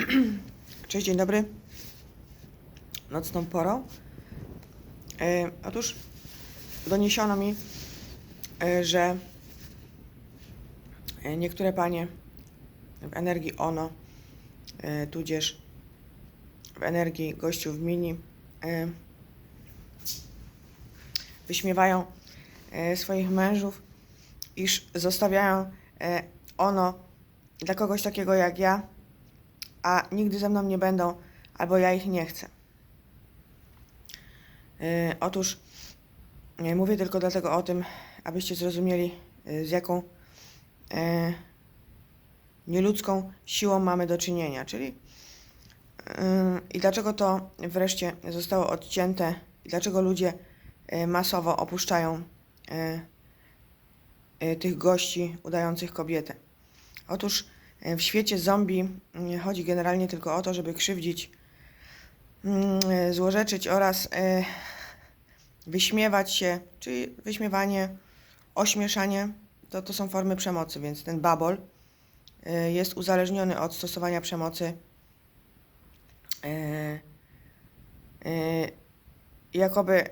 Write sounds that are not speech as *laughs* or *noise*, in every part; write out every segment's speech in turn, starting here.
*clears throat* Cześć, dzień dobry. Nocną porą. E, otóż doniesiono mi, e, że e, niektóre panie w energii ONO, e, tudzież w energii gościów mini, e, wyśmiewają e, swoich mężów, iż zostawiają e, ono dla kogoś takiego jak ja, a nigdy ze mną nie będą, albo ja ich nie chcę. E, otóż e, mówię tylko dlatego o tym, abyście zrozumieli, e, z jaką e, nieludzką siłą mamy do czynienia, czyli e, i dlaczego to wreszcie zostało odcięte i dlaczego ludzie e, masowo opuszczają e, tych gości udających kobietę. Otóż w świecie zombie mm, chodzi generalnie tylko o to, żeby krzywdzić, mm, e, złorzeczyć oraz e, wyśmiewać się, czyli wyśmiewanie, ośmieszanie, to, to są formy przemocy, więc ten babol e, jest uzależniony od stosowania przemocy. E, e, jakoby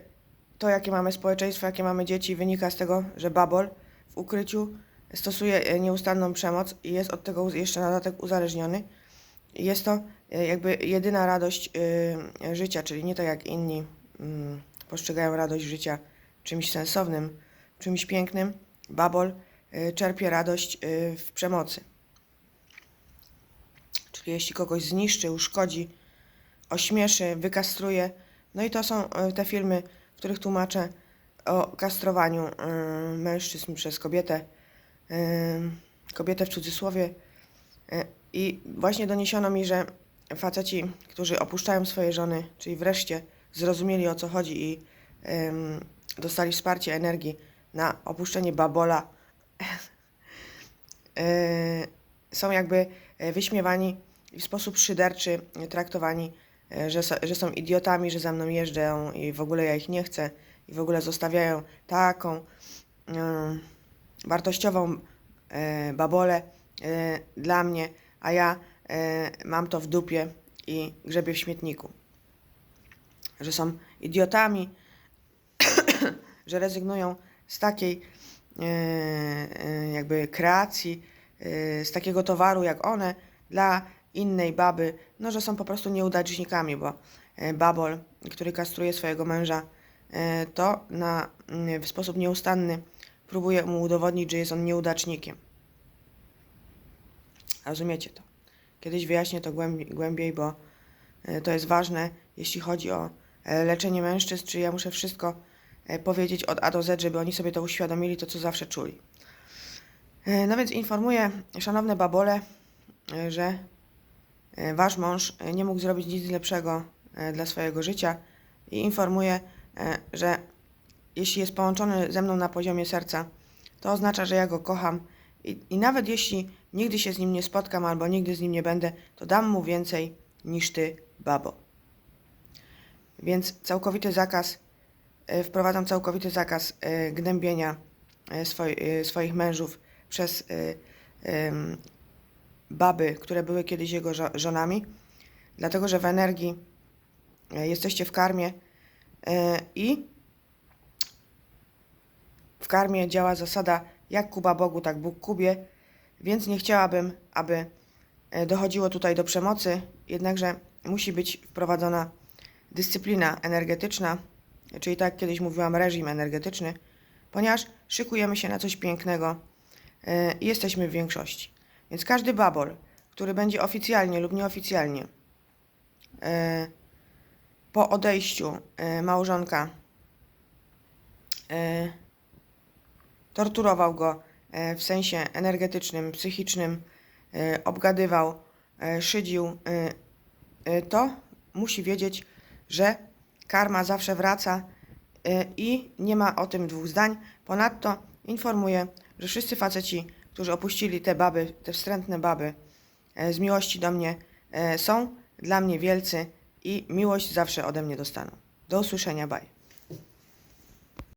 to, jakie mamy społeczeństwo, jakie mamy dzieci, wynika z tego, że babol w ukryciu stosuje e, nieustanną przemoc i jest od tego jeszcze na dodatek uzależniony. Jest to e, jakby jedyna radość e, życia, czyli nie tak jak inni mm, postrzegają radość życia czymś sensownym, czymś pięknym. Babol e, czerpie radość e, w przemocy. Czyli jeśli kogoś zniszczy, uszkodzi, ośmieszy, wykastruje. No i to są e, te filmy, w których tłumaczę o kastrowaniu mężczyzn przez kobietę, kobietę w cudzysłowie. E, I właśnie doniesiono mi, że faceci, którzy opuszczają swoje żony, czyli wreszcie zrozumieli o co chodzi i dostali wsparcie energii na opuszczenie babola, *laughs* e, są jakby e, wyśmiewani i w sposób szyderczy traktowani, że, że są idiotami, że za mną jeżdżą i w ogóle ja ich nie chcę i w ogóle zostawiają taką em, wartościową e, babolę e, dla mnie, a ja e, mam to w dupie i grzebię w śmietniku. Że są idiotami, *coughs* że rezygnują z takiej jakby kreacji, z takiego towaru jak one dla innej baby, no że są po prostu nieudacznikami, bo babol, który kastruje swojego męża, to na, mm, w sposób nieustanny próbuje mu udowodnić, że jest on nieudacznikiem. Rozumiecie to? Kiedyś wyjaśnię to głębiej, głębiej bo e, to jest ważne, jeśli chodzi o e, leczenie mężczyzn, czyli ja muszę wszystko e, powiedzieć od A do Z, żeby oni sobie to uświadomili, to co zawsze czuli. No więc informuję, szanowne babole, że wasz mąż nie mógł zrobić nic lepszego dla swojego życia i informuję, że jeśli jest połączony ze mną na poziomie serca, to oznacza, że ja go kocham i, i nawet jeśli nigdy się z nim nie spotkam albo nigdy z nim nie będę, to dam mu więcej niż ty, babo. Więc całkowity zakaz, e, wprowadzam całkowity zakaz e, gnębienia e, swoi, swoich mężów przez baby, które były kiedyś jego żo- żonami, dlatego że w energii jesteście w karmie i w karmie działa zasada jak Kuba Bogu, tak Bóg Kubie, więc nie chciałabym, aby e, dochodziło tutaj do przemocy, jednakże musi być wprowadzona dyscyplina energetyczna, czyli tak kiedyś mówiłam, reżim energetyczny, ponieważ szykujemy się na coś pięknego e, i jesteśmy w większości. Więc każdy babol, który będzie oficjalnie lub nieoficjalnie e, po odejściu małżonka torturował go e, w sensie energetycznym, psychicznym, e, obgadywał, e, szydził, to musi wiedzieć, że karma zawsze wraca i nie ma o tym dwóch zdań. Ponadto informuję, że wszyscy faceci, którzy opuścili te baby, te wstrętne baby z miłości do mnie, są dla mnie wielcy i miłość zawsze ode mnie dostaną. Do usłyszenia, bye.